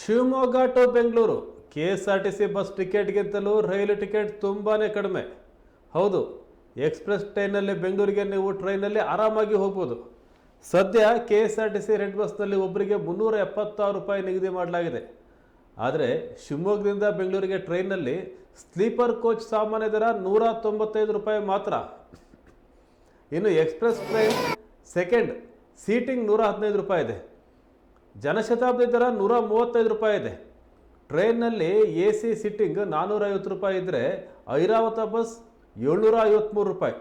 Shivamogga to Bengaluru K S R T C bus ಟಿಕೆಟ್ಗಿಂತಲೂ ರೈಲು ticket ತುಂಬಾ ಕಡಿಮೆ. ಹೌದು ಎಕ್ಸ್ಪ್ರೆಸ್ ಟ್ರೈನಲ್ಲಿ ಬೆಂಗಳೂರಿಗೆ ನೀವು ಟ್ರೈನಲ್ಲಿ ಆರಾಮಾಗಿ ಹೋಗ್ಬೋದು. ಸದ್ಯ K S R T C red ಬಸ್ನಲ್ಲಿ ಒಬ್ಬರಿಗೆ ಮುನ್ನೂರ ಎಪ್ಪತ್ತಾರು ರೂಪಾಯಿ ನಿಗದಿ ಮಾಡಲಾಗಿದೆ. ಆದರೆ ಶಿವಮೊಗ್ಗದಿಂದ ಬೆಂಗಳೂರಿಗೆ ಟ್ರೈನಲ್ಲಿ ಸ್ಲೀಪರ್ ಕೋಚ್ ಸಾಮಾನ್ಯ ದರ ನೂರ ತೊಂಬತ್ತೈದು ರೂಪಾಯಿ ಮಾತ್ರ. ಇನ್ನು ಎಕ್ಸ್ಪ್ರೆಸ್ ಟ್ರೈನ್ ಸೆಕೆಂಡ್ ಸೀಟಿಂಗ್ ನೂರ ಹದಿನೈದು ರೂಪಾಯಿ ಇದೆ. ಜನಶತಾಬ್ದಿ ದರ ನೂರ ಮೂವತ್ತೈದು ರೂಪಾಯಿ ಇದೆ. ಟ್ರೈನ್ನಲ್ಲಿ ಎ ಸಿ ಸಿಟ್ಟಿಂಗ್ ನಾನ್ನೂರೈವತ್ತು ರೂಪಾಯಿ ಇದ್ದರೆ ಐರಾವತ ಬಸ್ ಏಳ್ನೂರ ಐವತ್ತ್ಮೂರು ರೂಪಾಯಿ.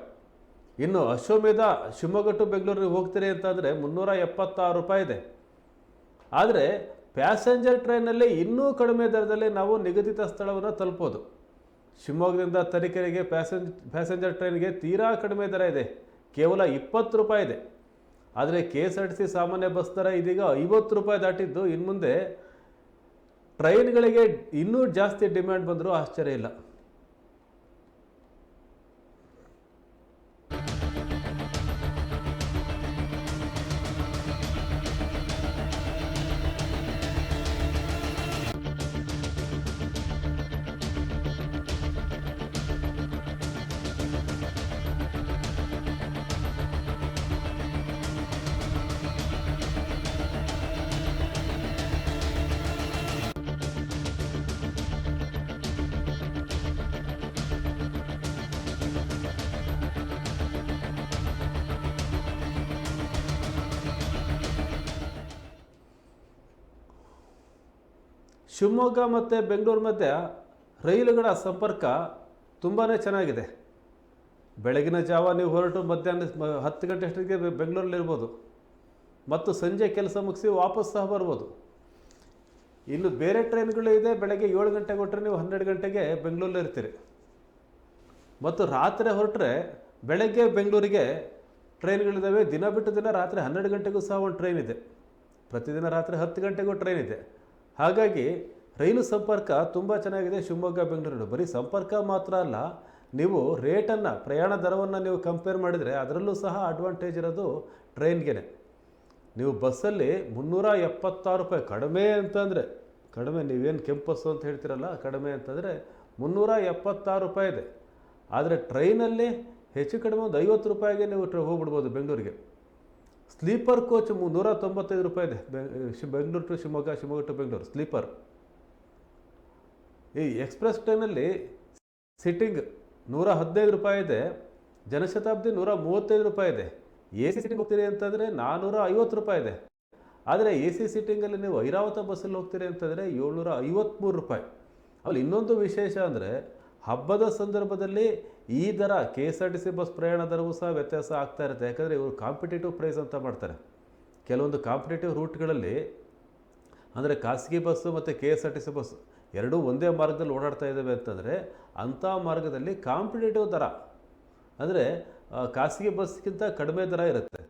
ಇನ್ನು ಅಶ್ವಮೇಧ ಶಿವಮೊಗ್ಗ ಟು ಬೆಂಗಳೂರಿಗೆ ಹೋಗ್ತೀರಿ ಅಂತಂದರೆ ಮುನ್ನೂರ ಎಪ್ಪತ್ತಾರು ರೂಪಾಯಿ ಇದೆ. ಆದರೆ ಪ್ಯಾಸೆಂಜರ್ ಟ್ರೈನಲ್ಲಿ ಇನ್ನೂ ಕಡಿಮೆ ದರದಲ್ಲಿ ನಾವು ನಿಗದಿತ ಸ್ಥಳವನ್ನು ತಲುಪೋದು. ಶಿವಮೊಗ್ಗದಿಂದ ತರೀಕೆರೆಗೆ ಪ್ಯಾಸೆಂಜ್, ಪ್ಯಾಸೆಂಜರ್ ಟ್ರೈನ್ಗೆ ತೀರಾ ಕಡಿಮೆ ದರ ಇದೆ. ಕೇವಲ ಇಪ್ಪತ್ತು ರೂಪಾಯಿ ಇದೆ. ಆದರೆ K S R T C ಸಾಮಾನ್ಯ ಬಸ್ ದರ ಇದೀಗ ಐವತ್ತು ರೂಪಾಯಿ ದಾಟಿದ್ದು ಇನ್ನು ಮುಂದೆ ಟ್ರೈನ್ಗಳಿಗೆ ಇನ್ನೂ ಜಾಸ್ತಿ ಡಿಮ್ಯಾಂಡ್ ಬಂದರೂ ಆಶ್ಚರ್ಯ ಇಲ್ಲ. ಶಿವಮೊಗ್ಗ ಮತ್ತು ಬೆಂಗಳೂರು ಮಧ್ಯೆ ರೈಲುಗಳ ಸಂಪರ್ಕ ತುಂಬಾ ಚೆನ್ನಾಗಿದೆ. ಬೆಳಗಿನ ಜಾವ ನೀವು ಹೊರಟು ಮಧ್ಯಾಹ್ನ ಹತ್ತು ಗಂಟೆ ಅಷ್ಟೊತ್ತಿಗೆ ಬೆಂಗಳೂರಲ್ಲಿರ್ಬೋದು ಮತ್ತು ಸಂಜೆ ಕೆಲಸ ಮುಗಿಸಿ ವಾಪಸ್ ಸಹ ಬರ್ಬೋದು. ಇನ್ನು ಬೇರೆ ಟ್ರೈನ್ಗಳು ಇದೆ, ಬೆಳಗ್ಗೆ ಏಳು ಗಂಟೆಗೆ ಹೊರಟ್ರೆ ನೀವು ಹನ್ನೆರಡು ಗಂಟೆಗೆ ಬೆಂಗಳೂರಲ್ಲಿ ಇರ್ತೀರಿ. ಮತ್ತು ರಾತ್ರಿ ಹೊರಟ್ರೆ ಬೆಳಗ್ಗೆ ಬೆಂಗಳೂರಿಗೆ ಟ್ರೈನ್ಗಳಿದ್ದಾವೆ. ದಿನ ಬಿಟ್ಟು ದಿನ ರಾತ್ರಿ ಹನ್ನೆರಡು ಗಂಟೆಗೂ ಸಹ ಒಂದು ಟ್ರೈನ್ ಇದೆ. ಪ್ರತಿದಿನ ರಾತ್ರಿ ಹತ್ತು ಗಂಟೆಗೂ ಟ್ರೈನ್ ಇದೆ. ಹಾಗಾಗಿ ರೈಲು ಸಂಪರ್ಕ ತುಂಬ ಚೆನ್ನಾಗಿದೆ. ಶಿವಮೊಗ್ಗ, ಬೆಂಗಳೂರು ಬರೀ ಸಂಪರ್ಕ ಮಾತ್ರ ಅಲ್ಲ, ನೀವು ರೇಟನ್ನು, ಪ್ರಯಾಣ ದರವನ್ನು ನೀವು ಕಂಪೇರ್ ಮಾಡಿದರೆ ಅದರಲ್ಲೂ ಸಹ ಅಡ್ವಾಂಟೇಜ್ ಇರೋದು ಟ್ರೈನ್ಗೆ ನೀವು ಬಸ್ಸಲ್ಲಿ ಮುನ್ನೂರ ಎಪ್ಪತ್ತಾರು ರೂಪಾಯಿ ಕಡಿಮೆ ಅಂತಂದರೆ, ಕಡಿಮೆ ನೀವೇನು ಕೆಂಪಸ್ಸು ಅಂತ ಹೇಳ್ತೀರಲ್ಲ, ಕಡಿಮೆ ಅಂತಂದರೆ ಮುನ್ನೂರ ಎಪ್ಪತ್ತಾರು ರೂಪಾಯಿ ಇದೆ. ಆದರೆ ಟ್ರೈನಲ್ಲಿ ಹೆಚ್ಚು ಕಡಿಮೆ ಒಂದು ಐವತ್ತು ರೂಪಾಯಿಗೆ ನೀವು ಟ್ರ ಹೋಗ್ಬಿಡ್ಬೋದು ಬೆಂಗಳೂರಿಗೆ. ಸ್ಲೀಪರ್ ಕೋಚ್ ನೂರ ತೊಂಬತ್ತೈದು ರೂಪಾಯಿ ಇದೆ. Bengaluru to Shivamogga Shivamogga to Bengaluru. Sleeper ಈ ಎಕ್ಸ್ಪ್ರೆಸ್ ಟ್ರೈನಲ್ಲಿ ಸಿಟ್ಟಿಂಗ್ ನೂರ ಹದಿನೈದು ರೂಪಾಯಿ ಇದೆ. ಜನಶತಾಬ್ದಿ ನೂರ ಮೂವತ್ತೈದು ರೂಪಾಯಿ ಇದೆ. ಎ ಸಿ ಸಿಟಿಂಗ್ ಹೋಗ್ತೀರಿ ಅಂತಂದರೆ ನಾನ್ನೂರ ಐವತ್ತು ರೂಪಾಯಿ ಇದೆ. ಆದರೆ ಎ ಸಿ ಸಿಟ್ಟಿಂಗಲ್ಲಿ ನೀವು ಐರಾವತ ಬಸ್ಸಲ್ಲಿ ಹೋಗ್ತೀರಿ ಅಂತಂದರೆ ಏಳ್ನೂರ ಐವತ್ತ್ಮೂರು ರೂಪಾಯಿ. ಅಲ್ಲಿ ಇನ್ನೊಂದು ವಿಶೇಷ ಅಂದರೆ ಹಬ್ಬದ ಸಂದರ್ಭದಲ್ಲಿ ಈ ದರ K S R T C bus ಪ್ರಯಾಣ ದರವೂ ಸಹ ವ್ಯತ್ಯಾಸ ಆಗ್ತಾ ಇರುತ್ತೆ. ಯಾಕಂದರೆ ಇವರು ಕಾಂಪಿಟೇಟಿವ್ ಪ್ರೈಸ್ ಅಂತ ಮಾಡ್ತಾರೆ. ಕೆಲವೊಂದು ಕಾಂಪಿಟೇಟಿವ್ ರೂಟ್ಗಳಲ್ಲಿ ಅಂದರೆ ಖಾಸಗಿ ಬಸ್ಸು ಮತ್ತು K S R T C bus ಎರಡೂ ಒಂದೇ ಮಾರ್ಗದಲ್ಲಿ ಓಡಾಡ್ತಾ ಇದ್ದಾವೆ ಅಂತಂದರೆ ಅಂಥ ಮಾರ್ಗದಲ್ಲಿ ಕಾಂಪಿಟೇಟಿವ್ ದರ. ಅಂದರೆ ಖಾಸಗಿ ಬಸ್ಗಿಂತ ಕಡಿಮೆ ದರ ಇರುತ್ತೆ.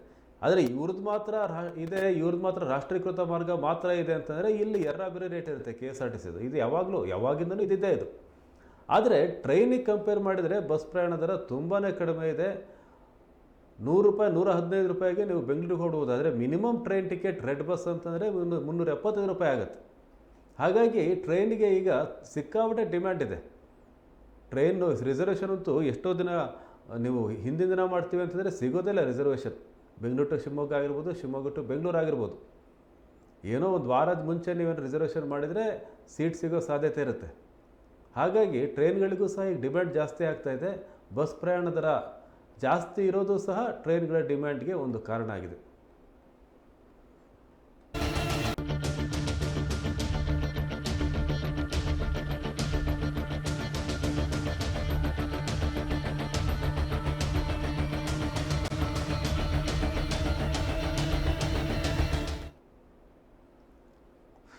ಆದರೆ ಇವ್ರದ್ದು ಮಾತ್ರ ರಾ, ಇದೆ ಇವ್ರದ್ದು ಮಾತ್ರ ರಾಷ್ಟ್ರೀಕೃತ ಮಾರ್ಗ ಮಾತ್ರ ಇದೆ ಅಂತಂದರೆ ಇಲ್ಲಿ ಎರಡ ಬೇರೆ ರೇಟ್ ಇರುತ್ತೆ ಕೆ ಎಸ್ ಆರ್ ಟಿ ಸಿದು ಇದು ಯಾವಾಗಲೂ, ಯಾವಾಗಿಂದನೂ ಇದಿದೆ ಇದು. ಆದರೆ ಟ್ರೈನಿಗೆ ಕಂಪೇರ್ ಮಾಡಿದರೆ ಬಸ್ ಪ್ರಯಾಣ ದರ ತುಂಬಾ ಕಡಿಮೆ ಇದೆ. ನೂರು ರೂಪಾಯಿ, ನೂರ ಹದಿನೈದು ರೂಪಾಯಿಗೆ ನೀವು ಬೆಂಗಳೂರಿಗೆ ಹೊರಡುವುದಾದರೆ minimum train ticket red bus ಅಂತಂದರೆ ಮುನ್ನೂರ ಮುನ್ನೂರ ಎಪ್ಪತ್ತೈದು ರೂಪಾಯಿ ಆಗುತ್ತೆ. ಹಾಗಾಗಿ ಟ್ರೈನಿಗೆ ಈಗ ಸಿಕ್ಕಾಪಟ್ಟೆ ಡಿಮ್ಯಾಂಡ್ ಇದೆ. ಟ್ರೈನು ರಿಸರ್ವೇಷನ್ ಅಂತೂ ಎಷ್ಟೋ ದಿನ, ನೀವು ಹಿಂದಿನ ದಿನ ಮಾಡ್ತೀವಿ ಅಂತಂದರೆ ಸಿಗೋದಿಲ್ಲ ರಿಸರ್ವೇಷನ್ ಬೆಂಗಳೂರು ಟು ಶಿವಮೊಗ್ಗ ಆಗಿರ್ಬೋದು, ಶಿವಮೊಗ್ಗ ಟು ಬೆಂಗಳೂರು ಆಗಿರ್ಬೋದು. ಏನೋ ಒಂದು ವಾರದ ಮುಂಚೆ ನೀವೇನು ರಿಸರ್ವೇಷನ್ ಮಾಡಿದರೆ ಸೀಟ್ ಸಿಗೋ ಸಾಧ್ಯತೆ ಇರುತ್ತೆ. ಹಾಗಾಗಿ ಟ್ರೈನ್ಗಳಿಗೂ ಸಹ ಈಗ ಡಿಮ್ಯಾಂಡ್ ಜಾಸ್ತಿ ಆಗ್ತಾ ಇದೆ. ಬಸ್ ಪ್ರಯಾಣ ದರ ಜಾಸ್ತಿ ಇರೋದು ಸಹ ಟ್ರೈನ್ಗಳ ಡಿಮ್ಯಾಂಡ್ಗೆ ಒಂದು ಕಾರಣ ಆಗಿದೆ.